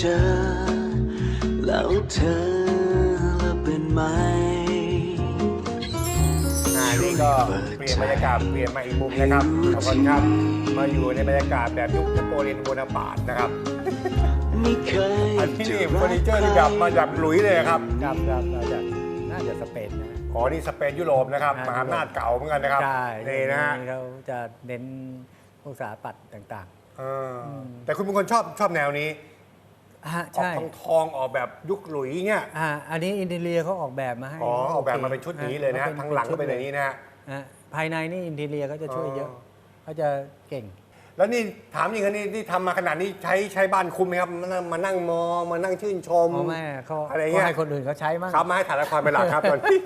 เจอ แล้วเธอละเป็นไหม อ่านี่ก็เปลี่ยนบรรยากาศเปลี่ยนมาอีกมุมนะครับขอบคุณครับ มาอยู่ในบรรยากาศแบบยุคนโปเลียนโบนาปาร์ตนะครับ ไม่เคยอันนี้จะนี่รัเฟอร์นิเจอร์นี่แบบมาจากหลุยเลยครับ ครับครับมาจากน่าจะสเปนนะ อ๋อ นี่สเปนยุโรปนะครับ มหาอำนาจเก่าเหมือนกันนะครับใช่นี่นะฮะเขาจะเน้นพวกสถาปัตย์ต่าง เอออแต่คุณเป็นคนชอบชอบแนวนี้ ๆฮะออกใช่ ทองทองๆออกแบบยุคหลุยเงี้ยอ่าอันนี้อินเทียเขาออกแบบมาให้อ๋อออกแบบมาโคเป็นชุดนี้เลยนะฮะป็ทั้งหลังก็เป็นอย่างนี้นะฮะฮะภายในนี่อินเทียเขาจะช่วยเยอะอ๋อ เขาจะเก่ง แล้วนี่ถามจริงๆนี่ที่ทำมาขนาดนี้ใช้ใช้บ้านคุ้มไหมครับมานั่งมานั่งมองมานั่งชื่นชมพ่อแม่เขาอะไรเงี้ยเขาให้คนอื่นเขาใช้มั่งครับมาให้ถ่ายละครเป็นหลักครับตอนนี้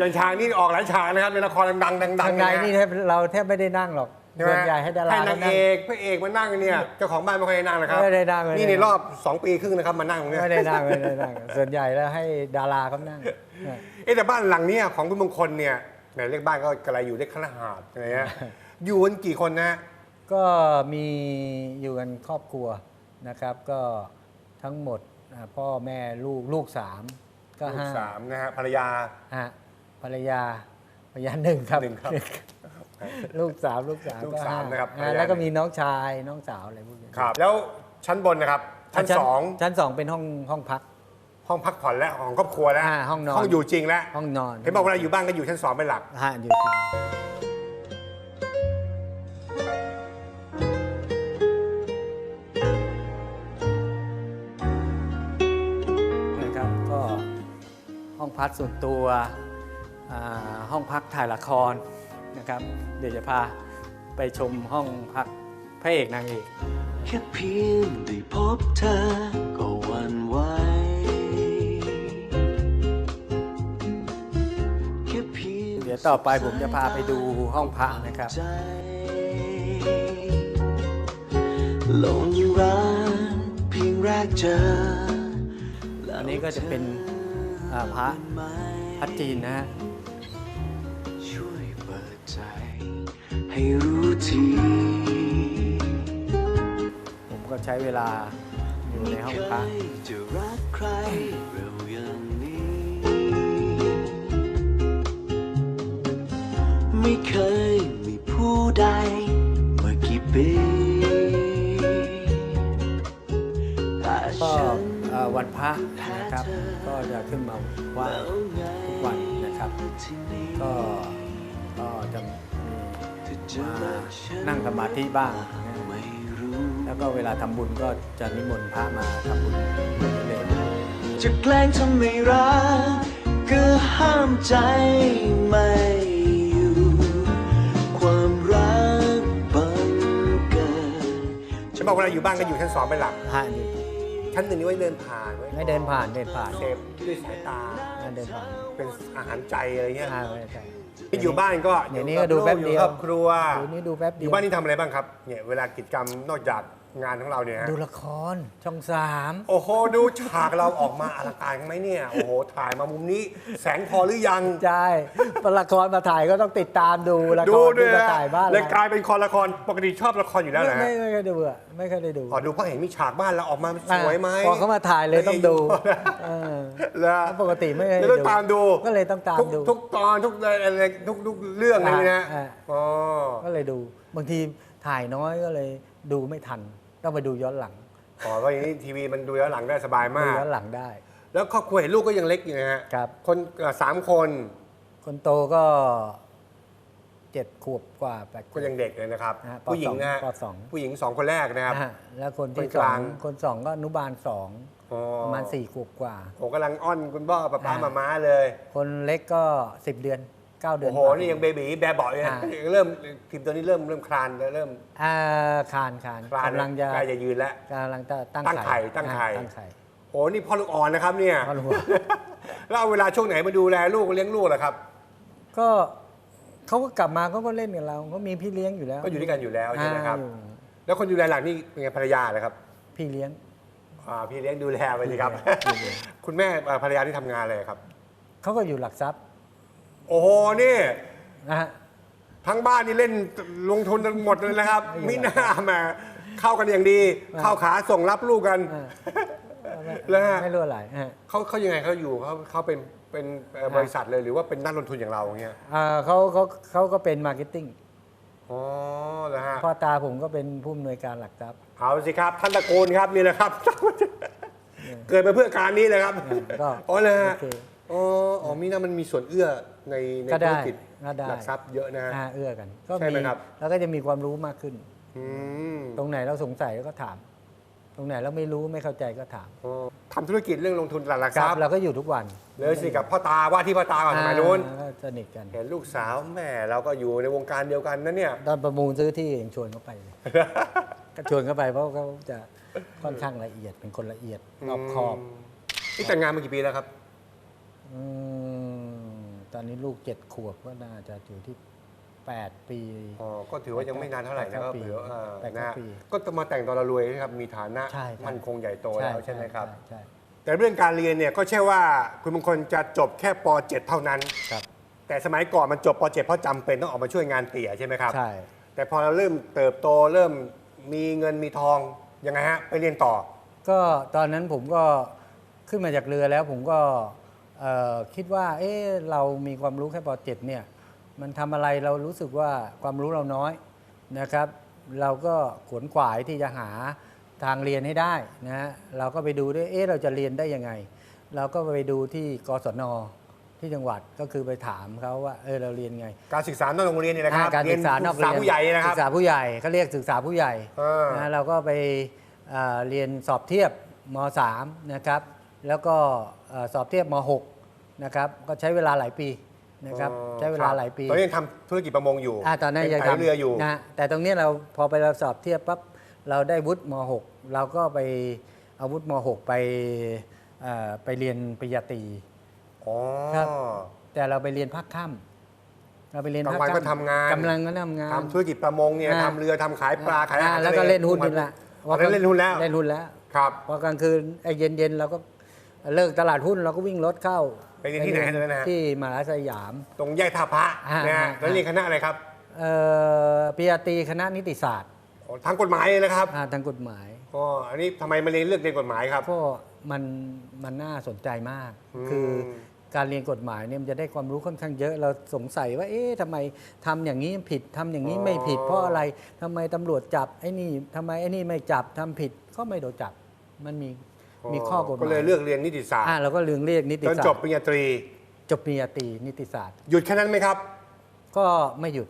ยันชางนี่ออกหลายฉากนะครับในละครดังๆดังๆข้างในเยะนี่แทบเราแทบไม่ได้นั่งหรอกใช่ไหม ส่วนใหญ่ให้ดาราให้เขานางนั่เองกพระเอกมานั่งเนี่ยเจ้าของบ้านไม่ค่อยได้นั่งนะครับไม่ได้นั่งไม่ได้นี่ในนั่งรอบ 2 ปีครึ่งนะครับมานั่งตรงเนี้ยไม่ได้นั่งไม่ได้นั่งส่วนใหญ่แล้วให้ดาราเขานั่งเอ๊ะแต่บ้านหลังเนี้ยของคุณมงคลเนี่ยแหมเรียกบ้านก็กระไรอยู่ได้ขนาดอะไรเงี้ยอยู่กันกี่คนนะฮะก็มีอยู่กันครอบครัวนะครับ ก็ทั้งหมดอ่าพ่อแม่ลูกลูกสามก็ลูกห้าสามนะฮะภรรยาฮะภรรยาภรรยาหนึ่งครับหนึ่งครับ ลูกสามลูกสามลูกก็สามห้นะครับอ่าภรรยาแล้วก็มีน้องชายน้องสาวอะไรพวกนี้ครับ แล้วชั้นบนนะครับชั้นสองชั้นสองเป็นห้องห้องพัก ห้องพักผ่อนและของครอบครัวแล้วอ่าห้องนอนห้องอยู่จริงแล้วห้องนอนเห็นบอกเวลาอยู่บ้านก็อยู่ชั้นสองเป็นหลักฮะอยู่จริงนะครับก็ห้องพักส่วนตัวอ่าห้องพักถ่ายละคร นะครับ เดี๋ยวจะพาไปชมห้องพักพระเอกนางเอกแค่เพียงได้พบเธอก็หวันไหวแค่เพียงเดี๋ยวต่อไปผมจะพาไปดูห้องพักนะครับใจหลงรักเพียงแรกเจออันนี้ก็จะเป็นอ่าพระพระจีนนะฮะ ให้รู้ทีผมก็ใช้เวลาอยู่ในห้องพักไม่เคยจะรักใครเร็วอย่างนี้ ไม่เคยมีผู้ใดเมื่อกี่ปีก็วันพระนะครับ ก็จะขึ้นมาไหว้ทุกวันนะครับ ก็ก็จะ มีที่จะมารักฉันั่งสมาธิบ้างนะไม่รู้แล้วก็เวลาทำบุญก็จะนิมนต์พระมาทำบุญเรื่อยจะแกล้งทำไม่รักก็ห้ามใจไม่อยู่ ความรักบังเกิดฉันบอกเวลาอยู่บ้านก็อยู่ชั้นสองเป็นหลักๆฮะอยู่ชั้นหนึ่งนี่ไว้เดินผ่านไว้ไม่เดินผ่านเดินผ่าน เสพด้วยสายตาอ่า เดินผ่านเป็นอาหารใจอะไรเงี้ยอ่าไม่ใช่ ที่อยู่บ้านก็เดี๋ยวนี้ก็ดูแป๊บเดียว อยู่ครอบครัว เดี๋ยวนี้ดูแป๊บอเดียวยู่บ้านนี่ทำอะไรบ้างครับเนี่ยเวลากิจกรรมนอกจาก งานของเราเนี่ยฮะดูละครช่องสามโอ้โห ดูฉากเราออกมาอลังการไหมเนี่ย โอ้โห ถ่ายมามุมนี้ แสงพอหรือยัง ใช่ละครมาถ่ายก็ต้องติดตามดูละคดูรด้วยที่มานะถ่ายบ้านเลยกลายเป็นคอละครปกติชอบละครอยู่แล้วไม่นะฮะไม่ไม่เคยดูอะไม่เคยได้ดูอ๋อดูเพราะเห็นมีฉากบ้านเราออกมาสวยไหม พอเขามาถ่ายเลยต้องดูเออแล้วปกติไม่เคยเลยต้องตามดูก็เลยต้องตามทุกดูทุกตอนทุกอะไรทุกทุกเรื่องเลยนะอ่าอ๋อ ก็เลยดู บางทีถ่ายน้อยก็เลยดูไม่ทัน ต้องไปดูย้อนหลังอ๋อก็อย่างนี้ทีวีมันดูย้อนหลังได้สบายดูมากย้อนหลังได้ แล้วครอบครัวเห็นลูกก็ยังเล็กอยู่นะฮะครับ คนเอ่อสามคนคนโตก็เจ็ดขวบกว่าแปดขก็วบยังเด็กเลยนะครับ นะฮะปผู้หญิงนะฮะปสอง ผู้หญิงสองคนแรกนะครับ นะฮะแล้วคนที่คนสกอลางง คนสองก็อนุบาลสองอ๋อประมาณสี่ขวบกว่า ผมกำลังอ้อนคุณพ่อป้าป้าอ่าม มาม้าเลย คนเล็กก็สิบเดือน เก้าเดือโอ้นโหกว่านี่ยังเบบีแบบเบาะเลยนะอ่าเริ่มทีมตัวนี้เริ่มเริ่มคลานแล้วเริ่มอ่าคานคานคลานกำลังจะใกล้จะยืนแล้วกำลังจะตั้งตั้งไข่ตั้งไข่อ่าตั้งไข่โอ้นี่พ่อลูกอ่อนนะครับเนี่ยพ่อลูกอ่อนแล้วเอาเวลาช่วงไหนมาดูแลลูกเลี้ยงลูกล่ะครับ ก็เขาก็กลับมาเขาก็เล่นกับเราก็มีพี่เลี้ยงอยู่แล้ว ก็อยู่ด้วยกันอยู่แล้วใช่ไหมครับอ่าอยู่แล้วคนดูแลหลังนี่เป็นไงภรรยาเหรอครับ พี่เลี้ยงอ่าพี่เลี้ยงดูแลไปสิครับพี่เลี้ยงคุณแม่เอ่อภรรยาที่ทำงานอะไรครับเขาก็อยู่หลักทรัพย์ โอ้โหนี่ นะฮะ ทั้งบ้านนี่เล่นลงทุนกันหมดเลยนะครับ ไม่มิอยู่น่ามาเข้ากันอย่างดี เข้าขาส่งรับลูกกันเออไม่แล้วฮะ ไม่รู้อะไรฮะ เขาเขายังไงเขาอยู่เขาเขาเป็นเป็นเอ่อบริษัทเลยหรือว่าเป็นนักลงทุนอย่างเราอย่างเงี้ยอ่าเขาเขาเขาก็เป็นมาร์เก็ตติ้งอ๋อเหรอฮะพ่อตาผมก็เป็นผู้อำนวยการหลักทรัพย์เอาสิครับท่านตระกูลครับนี่แหละครับ เกิดมาเพื่อการนี้เลยครับก็อ๋อเลยฮะโอเค อ๋ออ๋อมีน่ามันมีส่วนเอื้อในในก็ธุได้รกิจก็ได้ หลักทรัพย์เยอะนะฮะ อ่าเอื้อกันก็ใช่ไหมครับ แล้วก็จะมีความรู้มากขึ้น อืมตรงไหนเราสงสัยก็ถาม ตรงไหนเราไม่รู้ไม่เข้าใจก็ถามอ๋อทำธุรกิจเรื่องลงทุนตลาดหลักคทรัรับพย์เราก็อยู่ทุกวันเลยสิกับพ่อตาว่าที่พ่อตาก่อนสมัยนู้นอ่าก็สนิทกัน เห็นลูกสาวแม่เราก็อยู่ในวงการเดียวกันนะเนี่ย ตอนประมูลซื้อที่ยังชวนเขาไปเลย ก็ชวนเขาไปเพราะเขาจะค่อนข้างละเอียดเป็นคนละเอียดรอบคอบที่แต่งงานมากี่ปีแล้วครับอืม ตอนนี้ลูกเจ็ดขวบก็น่าจะอยู่ที่แปดปี อ๋อ ก็ถือว่ายังไม่นานเท่าไหร่นะก็แปดเก้าปีเผื่อเอ่อแปดเก้านะปีก็จะมาแต่งตอนเรารวยนะครับ มีฐานะใช่ใช่มั่นคงใหญ่โตแล้วใช่ไหมครับใช่แต่เรื่องการเรียนเนี่ยก็ใช่ว่าคุณบางคนจะจบแค่ป .7 เท่านั้น ครับ แต่สมัยก่อนมันจบป .7 เพราะจำเป็นต้องออกมาช่วยงานเตี่ยใช่ไหมครับ ใช่ แต่พอเราเริ่มเติบโตเริ่มมีเงินมีทองยังไงฮะไปเรียนต่อ ก็ตอนนั้นผมก็ขึ้นมาจากเรือแล้วผมก็เอ่อ คิดว่าเอ๊ะเรามีความรู้แค่ป .7 เนี่ยมันทำอะไรเรารู้สึกว่าความรู้เราน้อยนะครับ เราก็ขวนขวายที่จะหาทางเรียนให้ได้นะฮะเราก็ไปดูด้วยเอ๊ะเราจะเรียนได้ยังไง เราก็ไปดูที่กศนที่จังหวัดก็คือไปถามเขาว่าเออเราเรียนไง การศึกษานอกโรงเรียนเนี่ยนะครับอ่าการศึกษานอกเรียนศึกษาผู้ใหญ่นะคศึรับกษาผู้ใหญ่เขาเรียกศึกษาผู้ใหญ่เออนะเราก็ไปเอ่อเรียนสอบเทียบม .3 นะครับ แล้วก็เอ่อสอบเทียบม .6 นะครับก็ใช้เวลาหลายปีนะครับอ๋อใช้เวลาหลายปีตอนนี้ยังทำธุรกิจประมงอยู่อ่าตอนนั้นเป็ยังไตเรืออยู่นะฮะแต่ตรงเนี้ยเราพอไปเราสอบเทียบปั๊บเราได้วุฒิม .6 เราก็ไปเอาวุฒิม .6 ไปเอ่อไปเรียนปริญญาตรีอ๋อครับแต่เราไปเรียนภาคค่ำเราไปเรียนกลางภาควันก็ค่ำทำงานกำลังก็ทำงานทำธุรกิจประมงเนี่ยอ่าทำเรือทำขายปลาขายอาหารอ่แล้วก็ทะเล่นหุ้นนี่แหละตอนนั้นเล่นหุ้นแล้วเล่นหุ้นแล้วครับพอกลางคืนไอ้เย็นๆเราก็ เลิกตลาดหุ้นเราก็วิ่งรถเข้าไปเรียนที่ไหนตอนนั้นนะฮะ ที่มหาสยาม ตรงแยกท่าพระอ่านะฮะอ่า แล้วเรียนคณะอะไรครับเอ่อปริญญาตรีคณะนิติศาสตร์อ๋อทางกฎหมายเลยนะครับอ่าทางกฎหมาย อ๋ออันนี้ทำไมมาเรียนเลือกเรียนกฎหมายครับ ก็มันมันน่าสนใจมาก อืม คือการเรียนกฎหมายเนี่ยมันจะได้ความรู้ค่อนข้างเยอะเราสงสัยว่า เอ๊ะทำไมทำอย่างนี้ผิดทำอย่างนี้ไม่ผิดเพราะอะไรทำไมตำรวจจับไอ้นี่ทำไมไอ้นี่ไม่จับทำผิดก็ไม่โดนจับ มันมี มีข้อกฎหมายก็เลยเลือกเรียนนิติศาสตร์อ่าเราก็เรียนเรียกนิติจนศาสตจบร์ปริญญาตรี จบปริญญาตรีนิติศาสตร์ หยุดแค่นั้นไหมครับ ก็ไม่หยุด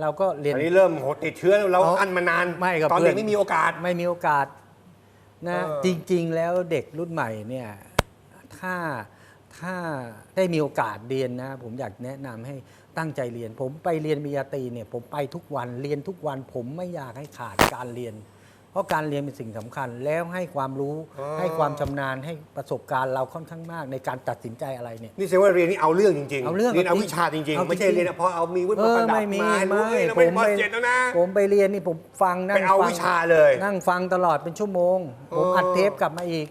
เราก็เรียน อันนี้เริ่มโหติดเชื้อเราอ๋ออัอันมานานไม่กับตอนเพื่เด็อกนไม่มีโอกาส ไม่มีโอกาสนะเออ จริง ๆ แล้วเด็กรุ่นใหม่เนี่ยถ้าถ้าได้มีโอกาสเรียนนะผมอยากแนะนำให้ตั้งใจเรียน ผมไปเรียนปริญญาตรีเนี่ยผมไปทุกวันเรียนทุกวันผมไม่อยากให้ขาดการเรียนเพ ราะการเรียนเป็นสิ่งสำคัญแล้วให้ความรู้ให้ความชำนาญให้ประสบการณ์เราค่อนข้างมากในการตัดสินใจอะไรเนี่ยนี่แสดงว่าเรียนนี่เอาเรื่องจริงๆเอาเรื่องเรียนเอาจริงวิชาจริงเอาๆไม่ใช่จริงๆเรียนเพราะเอามีวุฒิเอมาอประดับไม่มีมาให้รู้ไม่เฮ้ยเราผเป็นมมไปเจ็ดแล้วนะผมไปเรียนนี่ผมฟังนั่งไปเอาฟังวิชาเลย นั่งฟังตลอดเป็นชั่วโมง ผมเอออัอัดเทปกลับมาอีก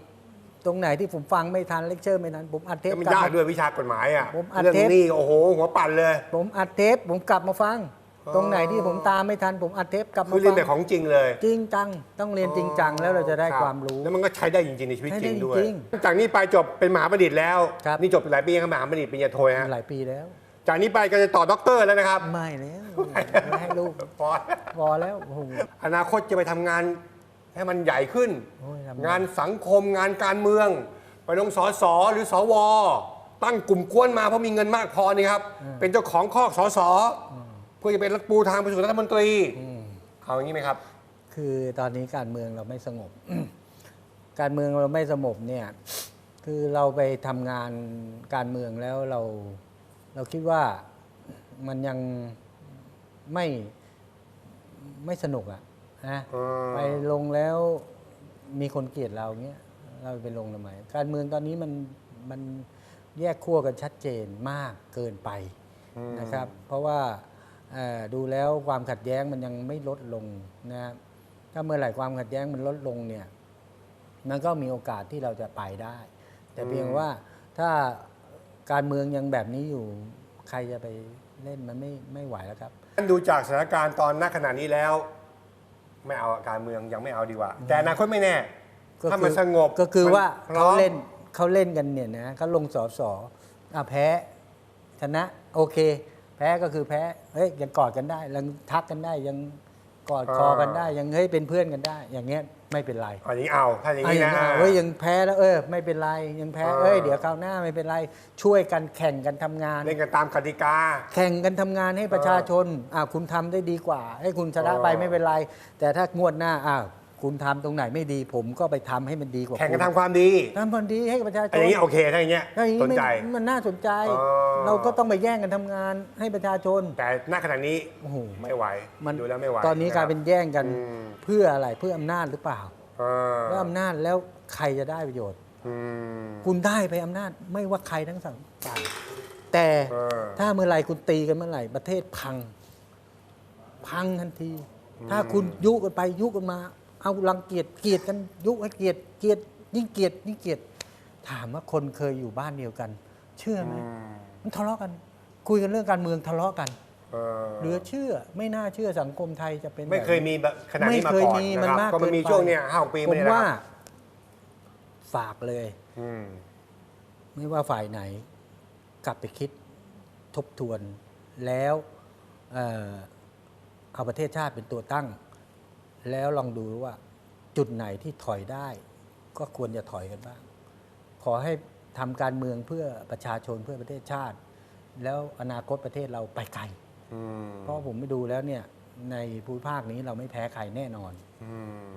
ตรงไหนที่ผมฟังไม่ทันเลคเชอร์ไม่ทันผมอัดเทปก็มันกลับยากมาด้วยวิชากฎหมายอะผมอัดเรื่องเทปนี้โอ้โหหัวปั่นเลย ผมอัดเทปผมกลับมาฟังอ๋อ ตรงไหนที่ผมตามไม่ทันผมอัดเทปกลับมาคือเรียฟันงแบบของจริงเลยจริงจัง ต้องเรียนจริงจังแล้วเราจะได้บความรู้ แล้วมันก็ใช้ได้จริง ๆ ในชีวิตใช้จได้ริงด้วยจริงจากนี้ไปจบเป็นมหาบัณฑิตแล้วครับนี่จบหลายปียังครับมหาบัณฑิตปริญญาโทฮะหลายปีแล้ว จากนี้ไปก็จะต่อด็อกเตอร์แล้วนะครับ ไม่แล้วไม่ให้ลูกพอพอแล้วโอ้โหอนาคตจะไปทำงานให้มันใหญ่ขึ้นโอ้ยทำไงานสังคมงานการเมือง ไปลงสอสอหรือสวตั้งกลุ่มกวนมาเพราะมีเงินมากพอนี่ครับ เป็นเจ้าของคอกสอสอ เพื่อจะเป็นปูทางไปสู่รัฐมนตรีเอาอย่างนี้ไหมครับ คือตอนนี้การเมืองเราไม่สงบ การเมืองเราไม่สงบเนี่ย คือเราไปทำงานการเมืองแล้วเรา เราคิดว่ามันยังไม่ไม่สนุกอะนะอืมไปลงแล้วมีคนเกลียดเราเงี้ยเราไปลงทำไมการเมืองตอนนี้มันมันแยกขั้วกันชัดเจนมากเกินไปนะครับ เพราะว่าเอ่อ ดูแล้วความขัดแย้งมันยังไม่ลดลงนะครับถ้าเมื่อไหร่ความขัดแย้งมันลดลงเนี่ยมันก็มีโอกาสที่เราจะไปได้ แต่เพียงว่าถ้าการเมืองยังแบบนี้อยู่ใครจะไปเล่นมันไม่ไม่ไหวแล้วครับ ดูจากสถานการณ์ตอนณขณะนี้แล้ว ไม่เอาการเมืองยังไม่เอาดีกว่า แต่อนาคตไม่แน่ก็ถ้ามันคือสงบก็คือว่าพร้เขาอมเล่นเขาเล่นกันเนี่ยนะเขาลงสอสออะแพ้ชนะโอเค แพ้ก็คือแพ้เฮ้ยยังกอดกันได้ยังทักกันได้ยังกอดคอกันได้ ยังเฮ้ยเป็นเพื่อนกันได้ อย่างเงี้ยไม่เป็นไรอันนี้เอาถ้าอย่างไอ้นี้อย่างนะเงี้ยเฮ้ยยังแพ้แล้วเออไม่เป็นไรยังแพ้เออเอ้ยเดี๋ยวคราวหน้าไม่เป็นไรช่วยกันแข่งกันทำงานเล่นกันตามกติกา แข่งกันทำงานให้ประชาชนอ่าคุณทำได้ดีกว่า ให้คุณชนะไปเออไม่เป็นไร แต่ถ้างวดหน้าอ่า คุณทำตรงไหนไม่ดี ผมก็ไปทำให้มันดีกว่าแข่งกันคุณทำความดีทำความดีให้กับประชาชอันนนี้โอเคถ้าอย่างเงี้ยถ้าอย่างสนี้นไม่ใจมันน่าสนใจเออเราก็ต้องไปแย่งกันทำงานให้ประชาชน แต่ณขณะนี้โอ้โห ไม่ไหวมันดูแล้วไม่ไหวตอนนี้กลายเป็นแย่งกันอืม เพื่ออะไรเพื่ออำนาจหรือเปล่าเออแล้วอำนาจแล้วใครจะได้ประโยชน์ อืม คุณได้ไปอำนาจไม่ว่าใครทั้งสองฝ่ายแต่เออ ถ้าเมื่อไหร่คุณตีกันเมื่อไหร่ประเทศพัง พังทันที ถ้าคุณยุกันไปยุกันมา เอารังเกียจเกลียดกันยุให้เกลียดเกลียดยิ่งเกลียดยิ่งเกลียดถามว่าคนเคยอยู่บ้านเดียวกัน เชื่อไหมอืมมันทะเลาะกัน คุยกันเรื่องการเมืองทะเลาะกันเออเหลือเชื่อไม่น่าเชื่อสังคมไทยจะเป็นไม่เคยแบบนี้มีแบบขนาดนี้มาไม่เคยก่อนมีนะมันครับมากก็มันมีเกินไปช่วงเนี้ยห้าหกปีผมมาเนี่ยนะว่าครับฝากเลยอืมไม่ว่าฝ่ายไหน กลับไปคิดทบทวนแล้วเอ่อเอาประเทศชาติเป็นตัวตั้ง แล้วลองดูว่าจุดไหนที่ถอยได้ ก็ควรจะถอยกันบ้าง ขอให้ทำการเมืองเพื่อประชาชนเพื่อประเทศชาติ แล้วอนาคตประเทศเราไปไกลอืมเพราะผมไปดูแล้วเนี่ยในภูมิภาคนี้เราไม่แพ้ใครแน่นอนอื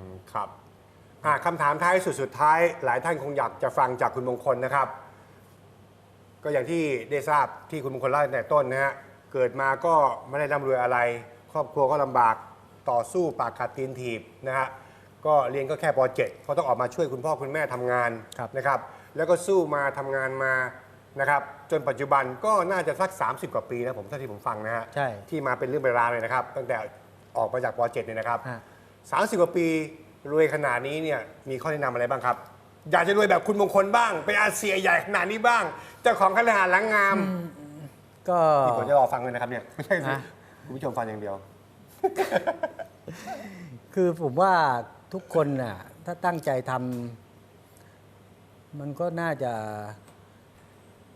มครับอะคำถามท้ายสุดสุดท้าย หลายท่านคงอยากจะฟังจากคุณมงคลนะครับ ก็อย่างที่ได้ทราบที่คุณมงคลเล่าตั้งแต่ต้นนะฮะเกิดมาก็ไม่ได้ร่ำรวยอะไร ครอบครัวก็ลำบาก ต่อสู้ปากกัดตีนถีบนะฮะก็เรียนก็แค่ป .7 เพราะต้องออกมาช่วยคุณพ่อคุณแม่ทำงานครับนะครับ แล้วก็สู้มาทำงานมานะครับ จนปัจจุบันก็น่าจะสัก 30 กว่าปีนะผมเท่าที่ผมฟังนะฮะใช่ที่มาเป็นเรื่องเป็นราวเลยนะครับ ตั้งแต่ออกมาจากป .7 เนี่ยนะครับ ฮะ 30 กว่าปีรวยขนาดนี้เนี่ยมีข้อแนะนำอะไรบ้างครับ อยากจะรวยแบบคุณมงคลบ้างเป็นอาเซียใหญ่ขนาดนี้บ้างเจ้าของคฤหาสน์หลังงามก็ ที่ผมจะรอฟังเลยนะครับเนี่ยไม่ใช่สิฮะคุณผู้ชมฟังอย่างเดียว คือผมว่าทุกคนน่ะถ้าตั้งใจทำมันก็น่าจะ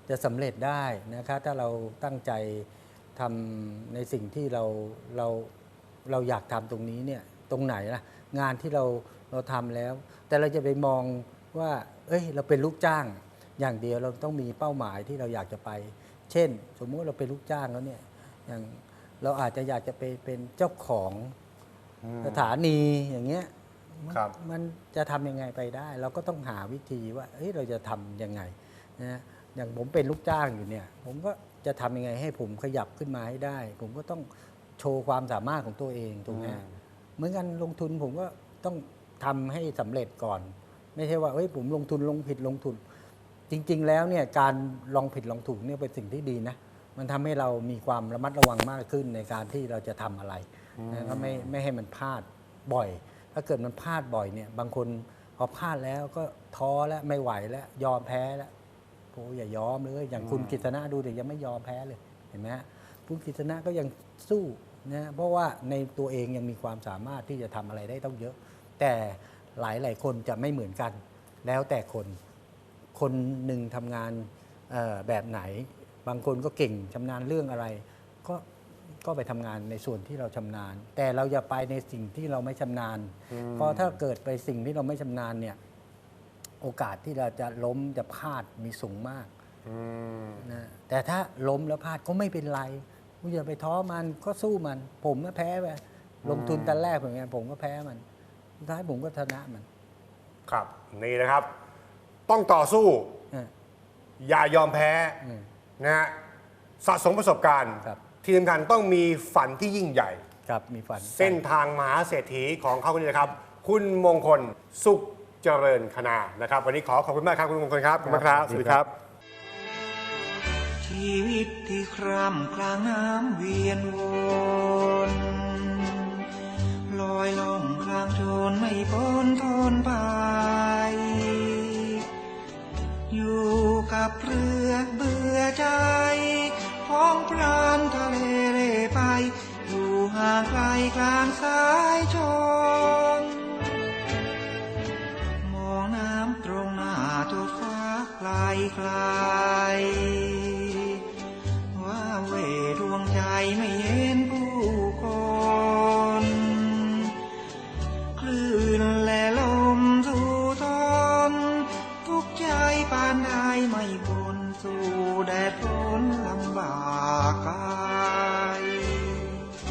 จะสำเร็จได้นะครับถ้าเราตั้งใจทำในสิ่งที่เราเราเราอยากทำตรงนี้เนี่ยตรงไหนล่ะงานที่เราเราทำแล้ว แต่เราจะไปมองว่า เอ้ย เราเป็นลูกจ้าง อย่างเดียวเราต้องมีเป้าหมายที่เราอยากจะไป เช่น สมมุติเราเป็นลูกจ้างแล้วเนี่ยอย่าง เราอาจจะอยากจะไปเป็นเจ้าของสถานีอย่างเงี้ยมันครับ มันจะทำยังไงไปได้ เราก็ต้องหาวิธีว่าเอ้ยเราจะทำยังไงนะอย่างผมเป็นลูกจ้างอยู่เนี่ย ผมก็จะทำยังไงให้ผมขยับขึ้นมาให้ได้ ผมก็ต้องโชว์ความสามารถของตัวเองถูกไหมอืม เหมือนกันลงทุนผมก็ต้องทำให้สำเร็จก่อน ไม่ใช่ว่าเอ้ยผมลงทุนลงผิดลงทุน จริง ๆ แล้วเนี่ยการลองผิดลองถูกเนี่ยเป็นสิ่งที่ดีนะ มันทำให้เรามีความระมัดระวังมากขึ้นในการที่เราจะทำอะไรนะก็ไม่ไม่ให้มันพลาดบ่อย ถ้าเกิดมันพลาดบ่อยเนี่ย บางคนพอพลาดแล้วก็ท้อแล้วไม่ไหวแล้วยอมแพ้แล้วโอ้อย่ายอมเลย อย่างคุณกฤษณะดูเด็กยังไม่ยอมแพ้เลยเห็นไหมฮะคุณกฤษณะก็ยังสู้นะเพราะว่าในตัวเองยังมีความสามารถที่จะทำอะไรได้ต้องเยอะ แต่หลายหลายๆคนจะไม่เหมือนกัน แล้วแต่คนคนหนึ่งทำงานเอ่อแบบไหน บางคนก็เก่งชำนาญเรื่องอะไร ก็ก็ไปทำงานในส่วนที่เราชำนาญ แต่เราอย่าไปในสิ่งที่เราไม่ชำนาญ เพราะถ้าเกิดไปสิ่งที่เราไม่ชำนาญเนี่ยโอกาสที่เราจะล้มจะพลาดมีสูงมากอืมนะแต่ถ้าล้มแล้วพลาดก็ไม่เป็นไรคุณอย่าไปท้อมันก็สู้มัน ผมก็แพ้ไปลงทุนแต่แรกเหมือนกันผมก็แพ้มันสุดท้ายผมก็ชนะมัน ครับนี่นะครับ ต้องต่อสู้อะอย่ายอมแพ้อืม นะฮะสะสมประสบการณ์ครับ ที่สำคัญต้องมีฝันที่ยิ่งใหญ่ ครับมีฝันเส้นทางมหาเศรษฐีของเขาคนนี้นะครับ คุณมงคลสุขเจริญคณานะครับ วันนี้ขอขอบคุณมากครับคุณมงคลครับขอบคุณมากครับครับสวัสดีครับ ชีวิตที่คร่ำกลางน้ำเวียนวนลอยล่องกลางโจนไม่พ้นทนไป อยู่กับเรือเบื่อใจ ของพรานทะเลเร่ไป อยู่ห่างไกลกลางสายชน